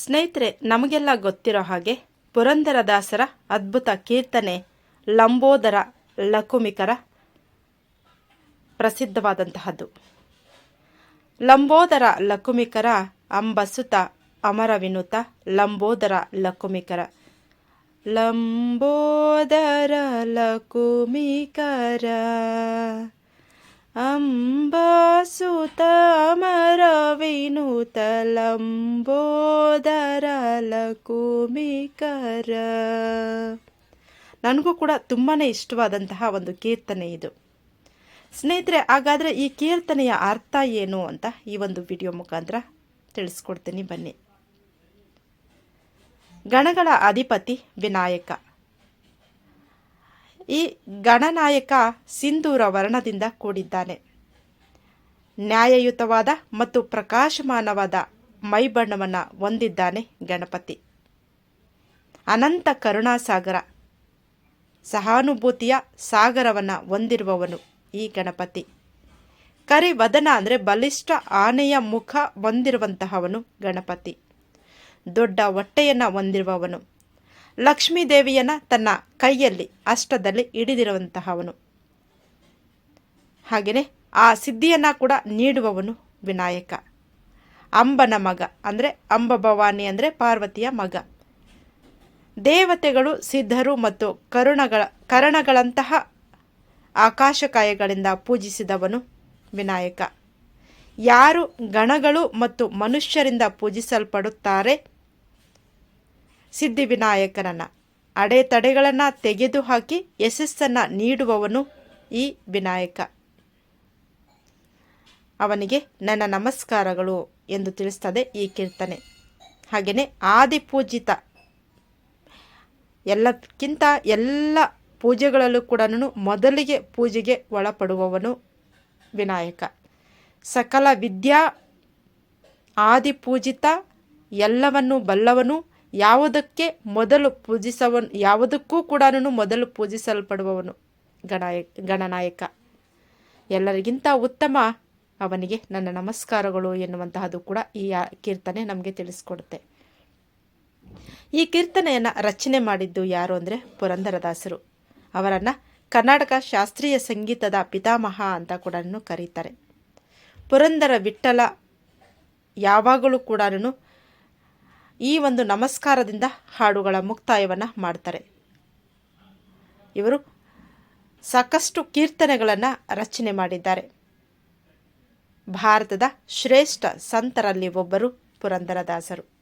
ಸ್ನೇಹಿತರೆ, ನಮಗೆಲ್ಲ ಗೊತ್ತಿರೋ ಹಾಗೆ ಪುರಂದರದಾಸರ ಅದ್ಭುತ ಕೀರ್ತನೆ ಲಂಬೋದರ ಲಕುಮಿಕರ ಪ್ರಸಿದ್ಧವಾದಂತಹದ್ದು. ಲಂಬೋದರ ಲಕುಮಿಕರ ಅಂಬಸುತ ಅಮರ ವಿನುತ ಲಂಬೋದರ ಲಕುಮಿಕರ. ಲಂಬೋದರ ಲಕುಮಿಕರ ಅಂಬಸುತ ಅಮರ ಲಕುಮಿಕರ ನನಗೂ ಕೂಡ ತುಂಬಾ ಇಷ್ಟವಾದಂತಹ ಒಂದು ಕೀರ್ತನೆ ಇದು. ಸ್ನೇಹಿತರೆ, ಹಾಗಾದರೆ ಈ ಕೀರ್ತನೆಯ ಅರ್ಥ ಏನು ಅಂತ ಈ ಒಂದು ವಿಡಿಯೋ ಮುಖಾಂತರ ತಿಳಿಸ್ಕೊಡ್ತೀನಿ. ಬನ್ನಿ. ಗಣಗಳ ಅಧಿಪತಿ ವಿನಾಯಕ. ಈ ಗಣನಾಯಕ ಸಿಂಧೂರ ವರ್ಣದಿಂದ ಕೂಡಿದ್ದಾನೆ. ನ್ಯಾಯಯುತವಾದ ಮತ್ತು ಪ್ರಕಾಶಮಾನವಾದ ಮೈಬಣ್ಣವನ್ನು ಹೊಂದಿದ್ದಾನೆ ಗಣಪತಿ. ಅನಂತ ಕರುಣಾಸಾಗರ, ಸಹಾನುಭೂತಿಯ ಸಾಗರವನ್ನು ಹೊಂದಿರುವವನು ಈ ಗಣಪತಿ. ಕರಿವದನ ಅಂದರೆ ಬಲಿಷ್ಠ ಆನೆಯ ಮುಖ ಹೊಂದಿರುವಂತಹವನು ಗಣಪತಿ. ದೊಡ್ಡ ಹೊಟ್ಟೆಯನ್ನು ಹೊಂದಿರುವವನು. ಲಕ್ಷ್ಮೀದೇವಿಯನ್ನು ತನ್ನ ಕೈಯಲ್ಲಿ ಅಷ್ಟದಲ್ಲಿ ಹಿಡಿದಿರುವಂತಹವನು. ಹಾಗೆಯೇ ಆ ಸಿದ್ಧಿಯನ್ನು ಕೂಡ ನೀಡುವವನು ವಿನಾಯಕ. ಅಂಬನ ಮಗ ಅಂದರೆ ಅಂಬ ಭವಾನಿ ಅಂದರೆ ಪಾರ್ವತಿಯ ಮಗ. ದೇವತೆಗಳು ಸಿದ್ಧರು ಮತ್ತು ಕರುಣಗಳ ಕರಣಗಳಂತಹ ಆಕಾಶಕಾಯಗಳಿಂದ ಪೂಜಿಸಿದವನು ವಿನಾಯಕ. ಯಾರು ಗಣಗಳು ಮತ್ತು ಮನುಷ್ಯರಿಂದ ಪೂಜಿಸಲ್ಪಡುತ್ತಾರೆ? ಸಿದ್ಧಿ ವಿನಾಯಕನನ್ನು. ಅಡೆತಡೆಗಳನ್ನು ತೆಗೆದುಹಾಕಿ ಯಶಸ್ಸನ್ನು ನೀಡುವವನು ಈ ವಿನಾಯಕ. ಅವನಿಗೆ ನನ್ನ ನಮಸ್ಕಾರಗಳು ಎಂದು ತಿಳಿಸ್ತದೆ ಈ ಕೀರ್ತನೆ. ಹಾಗೆಯೇ ಆದಿಪೂಜಿತ ಎಲ್ಲಕ್ಕಿಂತ ಎಲ್ಲ ಪೂಜೆಗಳಲ್ಲೂ ಕೂಡ ಮೊದಲಿಗೆ ಪೂಜೆಗೆ ಒಳಪಡುವವನು ವಿನಾಯಕ. ಸಕಲ ವಿದ್ಯಾ ಆದಿಪೂಜಿತ, ಎಲ್ಲವನ್ನು ಬಲ್ಲವನು, ಯಾವುದಕ್ಕೆ ಮೊದಲು ಪೂಜಿಸವನು, ಯಾವುದಕ್ಕೂ ಕೂಡ ಮೊದಲು ಪೂಜಿಸಲ್ಪಡುವವನು ಗಣಾಯ, ಗಣನಾಯಕ. ಎಲ್ಲರಿಗಿಂತ ಉತ್ತಮ ಅವನಿಗೆ ನನ್ನ ನಮಸ್ಕಾರಗಳು ಎನ್ನುವಂತಹದ್ದು ಕೂಡ ಈ ಕೀರ್ತನೆ ನಮಗೆ ತಿಳಿಸ್ಕೊಡುತ್ತೆ. ಈ ಕೀರ್ತನೆಯನ್ನು ರಚನೆ ಮಾಡಿದ್ದು ಯಾರು ಅಂದರೆ ಪುರಂದರದಾಸರು. ಅವರನ್ನು ಕರ್ನಾಟಕ ಶಾಸ್ತ್ರೀಯ ಸಂಗೀತದ ಪಿತಾಮಹ ಅಂತ ಕೂಡ ಕರೀತಾರೆ. ಪುರಂದರ ವಿಠಲ ಯಾವಾಗಲೂ ಕೂಡ ಈ ಒಂದು ನಮಸ್ಕಾರದಿಂದ ಹಾಡುಗಳ ಮುಕ್ತಾಯವನ್ನು ಮಾಡ್ತಾರೆ. ಇವರು ಸಾಕಷ್ಟು ಕೀರ್ತನೆಗಳನ್ನು ರಚನೆ ಮಾಡಿದ್ದಾರೆ. ಭಾರತದ ಶ್ರೇಷ್ಠ ಸಂತರಲ್ಲಿ ಒಬ್ಬರು ಪುರಂದರದಾಸರು.